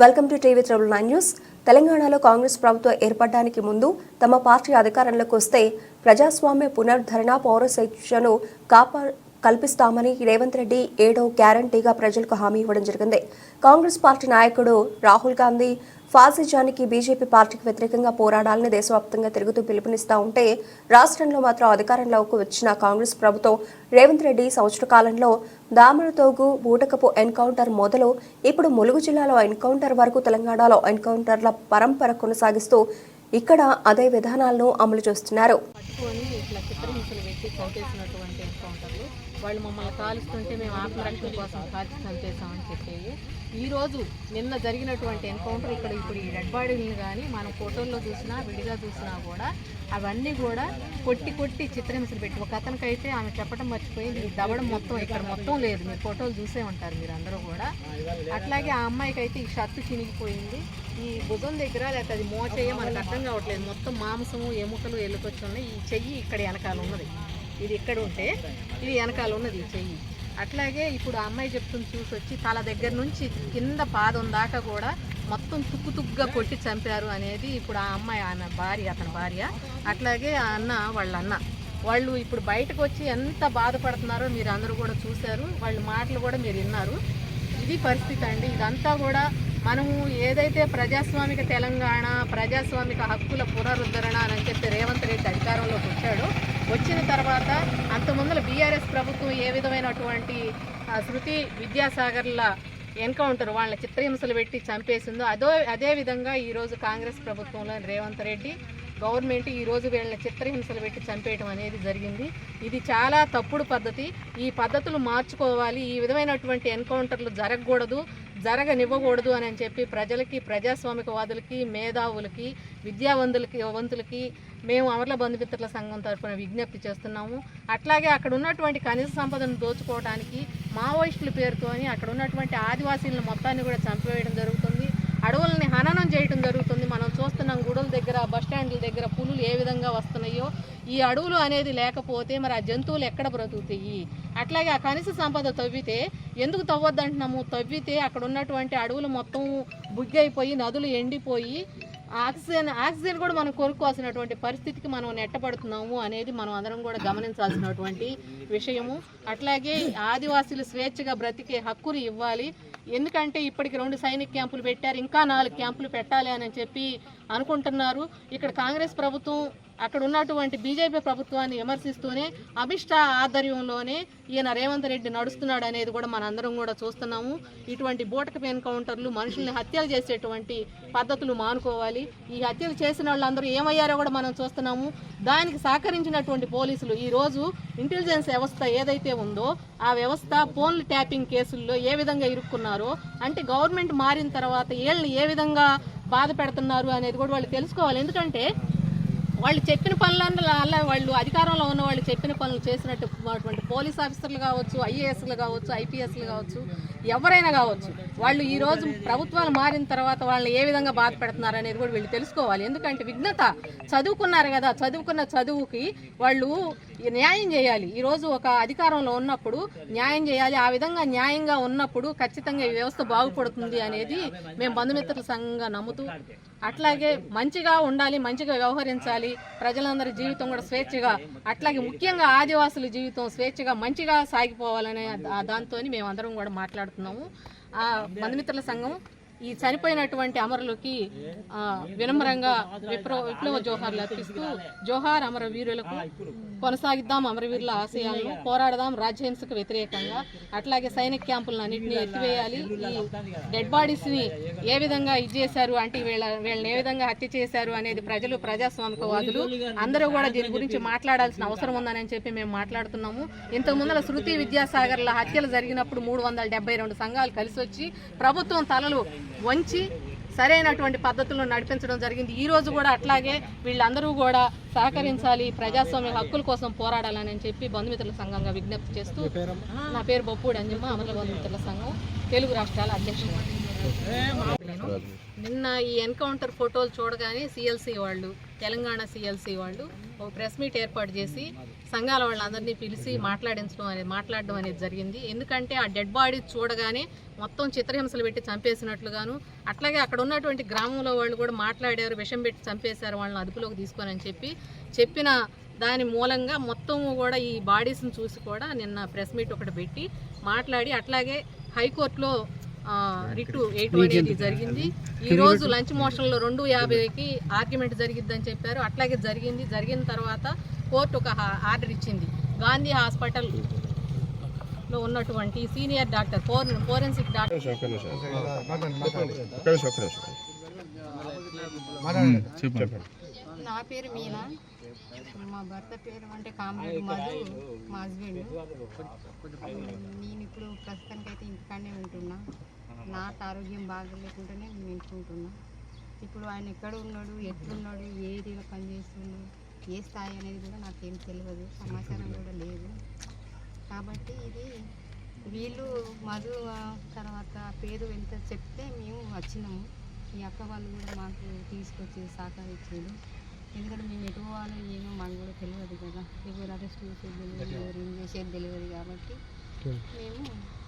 Welcome to TV double nine news. తెలంగాణలో కాంగ్రెస్ ప్రభుత్వం ఏర్పడడానికి ముందు తమ పార్టీ అధికారంలోకి వస్తే ప్రజాస్వామ్య పునరుద్ధరణ పౌర శిక్షను కాపా కల్పిస్తామని రేవంత్ రెడ్డి ఏడో గ్యారంటీగా ప్రజలకు హామీ ఇవ్వడం జరిగింది. కాంగ్రెస్ పార్టీ నాయకుడు రాహుల్ గాంధీ ఫాసిజానికి బీజేపీ పార్టీకి వ్యతిరేకంగా పోరాడాలని దేశవ్యాప్తంగా తిరుగుతూ పిలుపునిస్తా ఉంటే రాష్ట్రంలో మాత్రం అధికారంలోకి వచ్చిన కాంగ్రెస్ ప్రభుత్వం రేవంత్ రెడ్డి సంవత్సర కాలంలో దామరతోగు బూటకపు ఎన్కౌంటర్ మొదలు ఇప్పుడు ములుగు జిల్లాలో ఎన్కౌంటర్ వరకు తెలంగాణలో ఎన్కౌంటర్ల పరంపర కొనసాగిస్తూ ఇక్కడ అదే విధానాలను అమలు చేస్తున్నారు. వాళ్ళు మమ్మల్ని కాలుస్తుంటే మేము ఆత్మరక్షణ కోసం కాల్చి చంపేశామని చెప్పేవి. ఈ రోజు నిన్న జరిగినటువంటి ఎన్కౌంటర్ ఇక్కడ ఇప్పుడు ఈ డెడ్ బాడీలను కానీ మనం ఫోటోల్లో చూసినా విడిగా చూసినా కూడా అవన్నీ కూడా కొట్టి కొట్టి చిత్రహింసలు పెట్టి ఒక అతనికైతే ఆమె చెప్పడం మర్చిపోయింది. ఈ దవడం మొత్తం ఇక్కడ మొత్తం లేదు. మీరు ఫోటోలు చూసే ఉంటారు మీరు అందరూ కూడా. అట్లాగే ఆ అమ్మాయికి అయితే ఈ షర్టు చినిగిపోయింది. ఈ భుజం దగ్గర లేకపోతే అది మోచేయ మనకు అర్థం కావట్లేదు. మొత్తం మాంసము ఎముకలు ఎలుకొచ్చి ఉన్నాయి. ఈ చెయ్యి ఇక్కడ వెనకాల ఉన్నది. ఇది ఇక్కడ ఉంటే ఇది వెనకాల ఉన్నది చెయ్యి. అట్లాగే ఇప్పుడు ఆ అమ్మాయి చెప్తుంది చూసి వచ్చి తల దగ్గర నుంచి కింద పాదం దాకా కూడా మొత్తం తుక్కు తుక్కుగా కొట్టి చంపారు అనేది ఇప్పుడు ఆ అమ్మాయి ఆయన భార్య అతని భార్య. అట్లాగే ఆ అన్న వాళ్ళ అన్న. వాళ్ళు ఇప్పుడు బయటకు వచ్చి ఎంత బాధపడుతున్నారో మీరు అందరూ కూడా చూశారు. వాళ్ళ మాటలు కూడా మీరు విన్నారు. ఇది పరిస్థితి అండి. ఇదంతా కూడా మనము ఏదైతే ప్రజాస్వామిక తెలంగాణ ప్రజాస్వామిక హక్కుల పునరుద్ధరణ అని చెప్పి రేవంత్ రెడ్డి అధికారంలోకి వచ్చాడో వచ్చిన తర్వాత అంత ముందర బీఆర్ఎస్ ప్రభుత్వం ఏ విధమైనటువంటి శృతి విద్యాసాగర్ల ఎన్కౌంటర్ వాళ్ళ చిత్రహింసలు పెట్టి చంపేసిందో అదో అదే విధంగా ఈరోజు కాంగ్రెస్ ప్రభుత్వంలో రేవంత్ రెడ్డి గవర్నమెంట్ ఈ రోజు వీళ్ళని చిత్రహింసలు పెట్టి చంపేయటం అనేది జరిగింది. ఇది చాలా తప్పుడు పద్ధతి. ఈ పద్ధతులు మార్చుకోవాలి. ఈ విధమైనటువంటి ఎన్కౌంటర్లు జరగకూడదు. జరగనివ్వకూడదు అని చెప్పి ప్రజలకి ప్రజాస్వామికవాదులకి మేధావులకి విద్యావంతులకి వంతులకి మేము అమర్ల బంధుమిత్రుల సంఘం తరఫున విజ్ఞప్తి చేస్తున్నాము. అట్లాగే అక్కడ ఉన్నటువంటి ఖనిజ సంపదను దోచుకోవడానికి మావోయిస్టుల పేరుతోని అక్కడ ఉన్నటువంటి ఆదివాసీలను మొత్తాన్ని కూడా చంపివేయడం జరుగుతుంది. అడవులని హననం చేయడం జరుగుతుంది. మనం చూస్తున్నాం గుడుల దగ్గర బస్ స్టాండ్ల దగ్గర పులులు ఏ విధంగా ఈ అడవులు అనేది లేకపోతే మరి ఆ జంతువులు ఎక్కడ బ్రతుకుతాయి? అట్లాగే ఆ కనీస సంపద తవ్వితే ఎందుకు తవ్వద్దంటున్నాము? తవ్వితే అక్కడ ఉన్నటువంటి అడవులు మొత్తం బుగ్గైపోయి నదులు ఎండిపోయి ఆక్సిజన్ ఆక్సిజన్ కూడా మనం కొనుక్కోవాల్సినటువంటి పరిస్థితికి మనం నెట్టబడుతున్నాము అనేది మనం అందరం కూడా గమనించాల్సినటువంటి విషయము. అట్లాగే ఆదివాసీలు స్వేచ్ఛగా బ్రతికే హక్కులు ఇవ్వాలి. ఎందుకంటే ఇప్పటికి రెండు సైనిక క్యాంపులు పెట్టారు ఇంకా నాలుగు క్యాంపులు పెట్టాలి అని చెప్పి అనుకుంటున్నారు. ఇక్కడ కాంగ్రెస్ ప్రభుత్వం అక్కడ ఉన్నటువంటి బీజేపీ ప్రభుత్వాన్ని విమర్శిస్తూనే అమిత్ ఆధ్వర్యంలోనే ఈయన రేవంత్ రెడ్డి నడుస్తున్నాడు అనేది కూడా మనందరం కూడా చూస్తున్నాము. ఇటువంటి బూటకపు ఎన్కౌంటర్లు మనుషుల్ని హత్యలు చేసేటువంటి పద్ధతులు మానుకోవాలి. ఈ హత్యలు చేసిన వాళ్ళందరూ ఏమయ్యారో కూడా మనం చూస్తున్నాము. దానికి సహకరించినటువంటి పోలీసులు ఈరోజు ఇంటెలిజెన్స్ వ్యవస్థ ఏదైతే ఉందో ఆ వ్యవస్థ ఫోన్లు ట్యాపింగ్ కేసుల్లో ఏ విధంగా ఇరుక్కున్నారో అంటే గవర్నమెంట్ మారిన తర్వాత వీళ్ళని ఏ విధంగా బాధ పెడుతున్నారు అనేది కూడా వాళ్ళు తెలుసుకోవాలి. ఎందుకంటే వాళ్ళు చెప్పిన పనులన్నీ అలా వాళ్ళు అధికారంలో ఉన్న వాళ్ళు చెప్పిన పనులు చేసినట్టు అటువంటి పోలీస్ ఆఫీసర్లు కావచ్చు ఐఏఎస్లు కావచ్చు ఐపీఎస్లు కావచ్చు ఎవరైనా కావచ్చు వాళ్ళు ఈరోజు ప్రభుత్వాలు మారిన తర్వాత వాళ్ళని ఏ విధంగా బాధ పెడుతున్నారు అనేది కూడా వీళ్ళు తెలుసుకోవాలి. ఎందుకంటే విఘ్నత చదువుకున్నారు కదా చదువుకున్న చదువుకి వాళ్ళు న్యాయం చేయాలి. ఈరోజు ఒక అధికారంలో ఉన్నప్పుడు న్యాయం చేయాలి. ఆ విధంగా న్యాయంగా ఉన్నప్పుడు ఖచ్చితంగా ఈ వ్యవస్థ బాగుపడుతుంది అనేది మేము బంధుమిత్రుల సంఘంగా నమ్ముతూ అట్లాగే మంచిగా ఉండాలి మంచిగా వ్యవహరించాలి. ప్రజలందరి జీవితం కూడా స్వేచ్ఛగా అట్లాగే ముఖ్యంగా ఆదివాసుల జీవితం స్వేచ్ఛగా మంచిగా సాగిపోవాలనే దాంతో దాంతోని మేము అందరం కూడా మాట్లాడుతున్నాము. ఆ బంధుమిత్రుల సంఘం ఈ చనిపోయినటువంటి అమరులకి వినమ్రంగా విప్ర విప్లవ జోహార్లు అర్పిస్తూ జోహార్ అమరవీరులకు కొనసాగిద్దాం అమరవీరుల ఆశయాలను పోరాడదాం రాజ్యహింసకు వ్యతిరేకంగా. అట్లాగే సైనిక క్యాంపులను అన్నింటినీ ఎత్తివేయాలి. ఈ డెడ్ బాడీస్ని ఏ విధంగా ఇది చేశారు అంటే వీళ్ళ వీళ్ళని ఏ విధంగా హత్య చేశారు అనేది ప్రజలు ప్రజాస్వామికవాదులు అందరూ కూడా దీని గురించి మాట్లాడాల్సిన అవసరం ఉందని చెప్పి మేము మాట్లాడుతున్నాము. ఇంతకు ముందర శృతి విద్యాసాగర్ల హత్యలు జరిగినప్పుడు మూడు వందల రెండు సంఘాలు కలిసి వచ్చి ప్రభుత్వం తలలు వంచి సరైనటువంటి పద్ధతులను నడిపించడం జరిగింది. ఈ రోజు కూడా అట్లాగే వీళ్ళందరూ కూడా సహకరించాలి ప్రజాస్వామ్య హక్కుల కోసం పోరాడాలని చెప్పి బంధుమిత్రుల సంఘంగా విజ్ఞప్తి చేస్తూ నా పేరు బొప్పూడి అంజమ్మ అమర బంధుమిత్రుల సంఘం తెలుగు రాష్ట్రాల అధ్యక్షుడు నిన్న ఈ ఎన్కౌంటర్ ఫోటోలు చూడగానే సిఎల్సి వాళ్ళు తెలంగాణ సిఎల్సి వాళ్ళు ఒక ప్రెస్ మీట్ ఏర్పాటు చేసి సంఘాల వాళ్ళందరినీ పిలిచి మాట్లాడించడం అనేది మాట్లాడడం అనేది జరిగింది. ఎందుకంటే ఆ డెడ్ బాడీ చూడగానే మొత్తం చిత్రహింసలు పెట్టి చంపేసినట్లుగాను అట్లాగే అక్కడ ఉన్నటువంటి గ్రామంలో వాళ్ళు కూడా మాట్లాడారు విషం పెట్టి చంపేశారు వాళ్ళని అదుపులోకి తీసుకొని అని చెప్పి. చెప్పిన దాని మూలంగా మొత్తం కూడా ఈ బాడీస్ని చూసి కూడా నిన్న ప్రెస్ మీట్ ఒకటి పెట్టి మాట్లాడి అట్లాగే హైకోర్టులో రిటు ఎయిట్ అనేది జరిగింది. ఈ రోజు లంచ్ మోషన్లో రెండు యాభైకి ఆర్గ్యుమెంట్ జరిగిద్దని చెప్పారు. అట్లాగే జరిగింది. జరిగిన తర్వాత కోర్టు ఒక ఆర్డర్ ఇచ్చింది. గాంధీ హాస్పిటల్లో ఉన్నటువంటి సీనియర్ డాక్టర్ ఫోర్ ఫోరెన్సిక్ డాక్టర్. చెప్పండి. నా పేరు మీనా. మా భర్త పేరు అంటే కామరెడ్డి మధు మా హస్బెండ్ నేను ఇప్పుడు ప్రస్తుతానికి అయితే ఇంటికాడనే ఉంటున్నా. నాకు ఆరోగ్యం బాగలేకుంటేనే నేను ఇంటుకుంటున్నా ఇప్పుడు ఆయన ఎక్కడ ఉన్నాడు ఎట్లున్నాడు ఏ ఏరియాలో పనిచేస్తున్నాడు ఏ స్థాయి అనేది కూడా నాకేం తెలియదు సమాచారం కూడా లేదు. కాబట్టి ఇది వీళ్ళు మధు తర్వాత పేరు ఎంత చెప్తే మేము వచ్చినాము. ఈ అక్క వాళ్ళు కూడా మాకు తీసుకొచ్చి సహకరించారు. ఎందుకంటే మేము ఎటు పోవాలో ఏమో మాకు కూడా తెలియదు కదా. ఎవరు అరెస్ట్ చేసేది తెలియదు ఎవరు ఏం చేసేది తెలియదు కాబట్టి మేము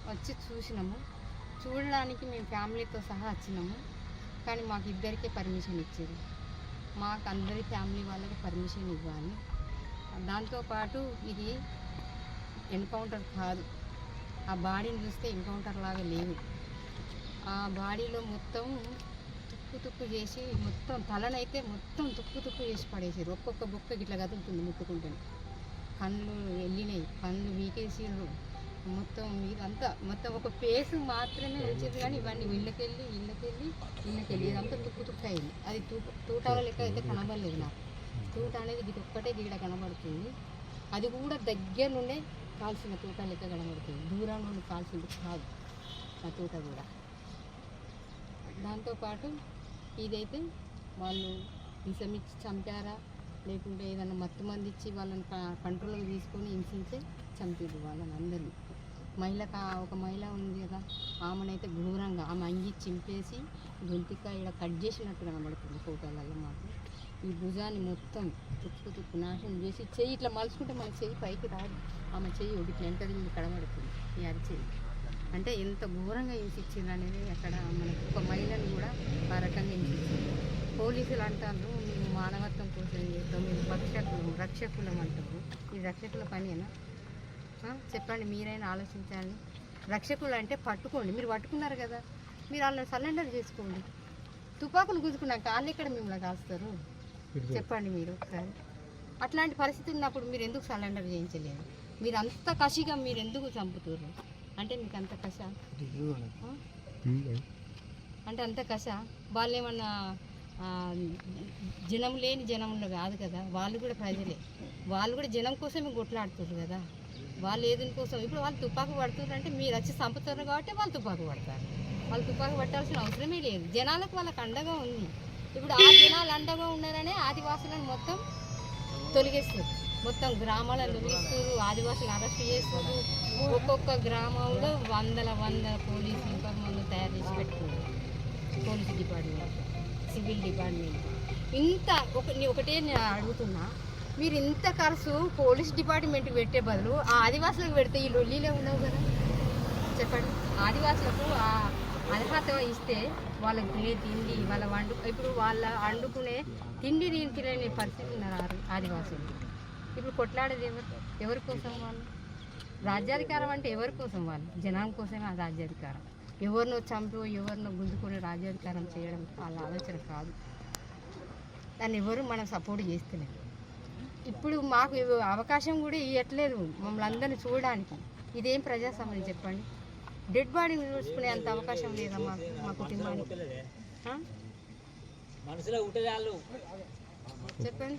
వచ్చి చూసినాము. చూడడానికి మేము ఫ్యామిలీతో సహా వచ్చినాము. కానీ మాకు ఇద్దరికే పర్మిషన్ ఇచ్చారు. మాకు అందరి ఫ్యామిలీ వాళ్ళకి పర్మిషన్ ఇవ్వాలి. దాంతోపాటు ఇది ఎన్కౌంటర్ కాదు. ఆ బాడీని చూస్తే ఎన్కౌంటర్ లాగా లేదు ఆ బాడీలో మొత్తం తుక్కు తుక్కు చేసి మొత్తం తలనైతే మొత్తం తుక్కు తుక్కు చేసి పడేసారు. ఒక్కొక్క బొక్క ఇట్లా కదులుతుంది ముట్టుకుంటే కళ్ళు వెళ్ళినాయి. కళ్ళు వీకేసిర్రు. మొత్తం ఇదంతా మొత్తం ఒక పేస్ మాత్రమే వచ్చింది కానీ ఇవన్నీ ఇళ్ళకెళ్ళి ఇళ్ళకెళ్ళి ఇళ్ళకెళ్ళి ఇదంతా తుక్కు తుక్కు అయింది. అది తూ తూటాల లెక్క అయితే కనబడలేదు నాకు. తూట అనేది ఇది ఒక్కటే గీడ కనబడుతుంది. అది కూడా దగ్గర నుండే కాల్చిన తూట లెక్క కనబడుతుంది. దూరం నుండి కాల్సింది కాదు. ఆ తూట కూడా. దాంతోపాటు ఇదైతే వాళ్ళు విషమిచ్చి చంపారా? లేకుంటే ఏదైనా మత్తు మంది ఇచ్చి వాళ్ళని కంట్రోల్కి తీసుకొని హింసించే చంపారు వాళ్ళని అందరినీ మహిళక ఒక మహిళ ఉంది కదా ఆమెనైతే ఘోరంగా ఆమె అంగి చింపేసి గొంతిక ఇక్కడ కట్ చేసినట్టు కనబడుతుంది ఫోటోలలో మాకు ఈ భుజాన్ని మొత్తం తుక్కు తుక్కు నాశనం చేసి చెయ్యి ఇట్లా మలుచుకుంటే మన చెయ్యి పైకి రాదు. ఆమె చెయ్యి ఒకటి ఇట్లా వెంటది కనబడుతుంది. ఈ అరిచెయ్యి. అంటే ఎంత ఘోరంగా హింసించారు అనేది అక్కడ మనకు ఒక మహిళను కూడా ఆ రకంగా హింసించారు పోలీసులు అంటారు మేము మానవత్వం కోసం చేస్తాం మేము రక్షకులు రక్షకులం అంటారు ఈ రక్షకుల పనేనా? చెప్పండి మీరైనా ఆలోచించాలి రక్షకులు అంటే పట్టుకోండి. మీరు పట్టుకున్నారు కదా మీరు వాళ్ళని సరెండర్ చేసుకోండి. తుపాకులు గుంజుకున్నాక వాళ్ళు ఎక్కడ మిమ్మల్ని కాస్తారు? చెప్పండి మీరు ఒకసారి. అట్లాంటి పరిస్థితి ఉన్నప్పుడు మీరు ఎందుకు సరెండర్ చేయించలేదు మీరు అంత కసిగా మీరు ఎందుకు చంపుతారు అంటే మీకు అంత కష? అంటే అంత కష? వాళ్ళు ఏమన్నా జనం లేని జనంలో కాదు కదా. వాళ్ళు కూడా ప్రజలే. వాళ్ళు కూడా జనం కోసమే కొట్లాడుతారు కదా. వాళ్ళు ఏదిన కోసం? ఇప్పుడు వాళ్ళు తుపాకు పడుతున్నారు అంటే మీరు వచ్చి చంపుతారు కాబట్టి వాళ్ళు తుపాకు పడతారు. వాళ్ళు తుపాకు పట్టాల్సిన అవసరమే లేదు. జనాలకు వాళ్ళకి అండగా ఉంది. ఇప్పుడు ఆ జనాలు అండగా ఉన్నారనే ఆదివాసులను మొత్తం తొలగిస్తారు. మొత్తం గ్రామాలను తొలగిస్తారు ఆదివాసులు అరెస్ట్ చేస్తారు ఒక్కొక్క గ్రామంలో వందల వందల పోలీసు యూనిఫామ్లు తయారు చేసి పెట్టుకున్నారు. Police department civil department. ఇంత ఒక ఒకటే నేను అడుగుతున్నా. మీరు ఇంత ఖర్చు పోలీస్ డిపార్ట్మెంట్కి పెట్టే బదులు ఆ ఆదివాసులకు పెడితే ఈ లొల్లీలే ఉండవు కదా? చెప్పండి. ఆదివాసులకు ఆ అర్హత ఇస్తే వాళ్ళకి తినే తిండి వాళ్ళ వండు ఇప్పుడు వాళ్ళ వండుకునే తిండి దీని తినని పరిస్థితి ఉన్నారు ఆదివాసులు. ఇప్పుడు కొట్లాడేది ఎవరు? ఎవరి కోసం వాళ్ళు? రాజ్యాధికారం అంటే ఎవరి కోసం వాళ్ళు? జనం కోసమే ఆ రాజ్యాధికారం. ఎవరినో చంపో ఎవరినో గుంజుకొని రాజ్యాధికారం చేయడం వాళ్ళ ఆలోచన కాదు. దాన్ని ఎవరు మనం సపోర్ట్ చేస్తలేదు. ఇప్పుడు మాకు అవకాశం కూడా ఇవ్వట్లేదు మమ్మల్ని అందరిని చూడడానికి. ఇదేం ప్రజాస్వామ్యం చెప్పండి? డెడ్ బాడీని చూసుకునే అంత అవకాశం లేదా మాకు మా కుటుంబానికి? చెప్పండి.